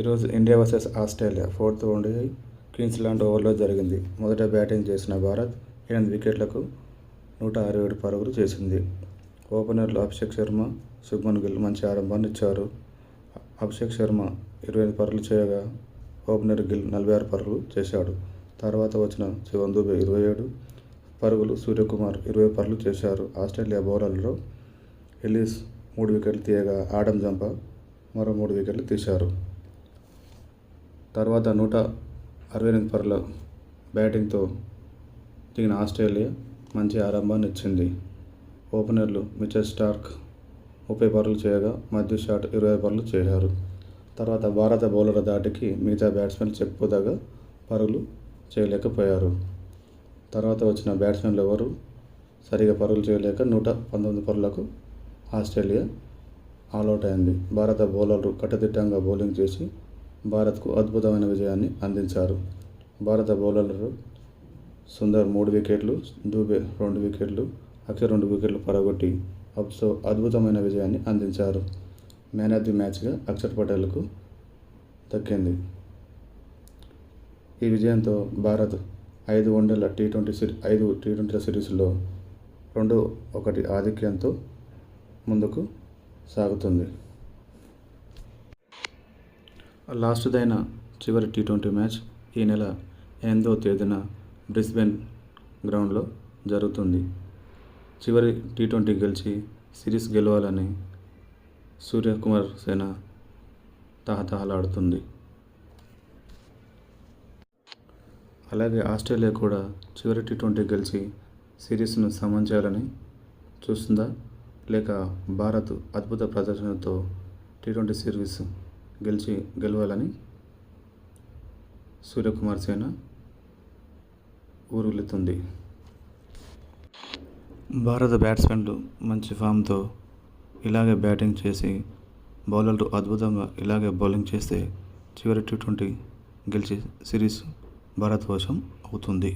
ఈరోజు India versus Australia fourth one day Queensland ఓవర్లో జరిగింది. మొదట బ్యాటింగ్ చేసిన భారత్ ఎనిమిది వికెట్లకు నూట అరవై ఏడు పరుగులు చేసింది. ఓపెనర్లు అభిషేక్ శర్మ శుభ్మన్ గిల్ మంచి ఆరంభాన్ని ఇచ్చారు. అభిషేక్ శర్మ ఇరవై ఐదు పరుగులు చేయగా ఓపెనర్ గిల్ నలభై ఆరు పరుగులు చేశాడు. తర్వాత వచ్చిన శివన్ దుబే ఇరవై ఏడు పరుగులు సూర్యకుమార్ ఇరవై పరుగులు చేశారు. ఆస్ట్రేలియా బౌలర్లలో ఎల్లిస్ మూడు వికెట్లు తీయగా ఆడమ్ జంప మరో మూడు వికెట్లు తీశారు. తర్వాత నూట అరవై ఎనిమిది పరుల బ్యాటింగ్తో దిగిన ఆస్ట్రేలియా మంచి ఆరంభాన్ని ఇచ్చింది. ఓపెనర్లు మిచెల్ స్టార్క్ ముప్పై పరుగులు చేయగా మధ్య షాట్ ఇరవై పరులు చేశారు. తర్వాత భారత బౌలర్ల దాటికి మిగతా బ్యాట్స్మెన్ చెప్పుదగా పరుగులు చేయలేకపోయారు. తర్వాత వచ్చిన బ్యాట్స్మెన్లు ఎవరు? సరిగా పరుగులు చేయలేక నూట పంతొమ్మిది పరులకు ఆస్ట్రేలియా ఆల్అవుట్ అయింది. భారత బౌలర్లు కట్టుదిట్టంగా బౌలింగ్ చేసి భారత్కు అద్భుతమైన విజయాన్ని అందించారు. భారత బౌలర్లు సుందర్ మూడు వికెట్లు దూబే రెండు వికెట్లు అక్షర్ రెండు వికెట్లు పడగొట్టి అబ్సో అద్భుతమైన విజయాన్ని అందించారు. మ్యాన్ ఆఫ్ ది మ్యాచ్గా అక్షర్ పటేల్కు దక్కింది. ఈ విజయంతో భారత్ ఐదు వన్డేల టీ ట్వంటీ సిరీ ఐదు టీ ట్వంటీల సిరీస్లో రెండు ఒకటి ఆధిక్యంతో ముందుకు సాగుతుంది. లాస్ట్దైన చివరి టీ ట్వంటీ మ్యాచ్ ఈ నెల ఎనిమిదవ తేదీన బ్రిస్బెన్ గ్రౌండ్లో జరుగుతుంది. చివరి టీ ట్వంటీ గెలిచి సిరీస్ గెలవాలని సూర్యకుమార్ సేన తహతహలాడుతుంది. అలాగే ఆస్ట్రేలియా కూడా చివరి టీ ట్వంటీ గెలిచి సిరీస్ను సమంచాలని చేయాలని చూస్తుందా? లేక భారత్ అద్భుత ప్రదర్శనతో టీ ట్వంటీ సిరీస్ గెలిచి గెలవాలని సూర్యకుమార్ సేన ఊరులుతుంది భారత బ్యాట్స్మెన్లు మంచి ఫామ్తో ఇలాగే బ్యాటింగ్ చేసి బౌలర్లు అద్భుతంగా ఇలాగే బౌలింగ్ చేస్తే చివరి టీ ట్వంటీ గెలిచి సిరీస్ భారత్ వశం అవుతుంది.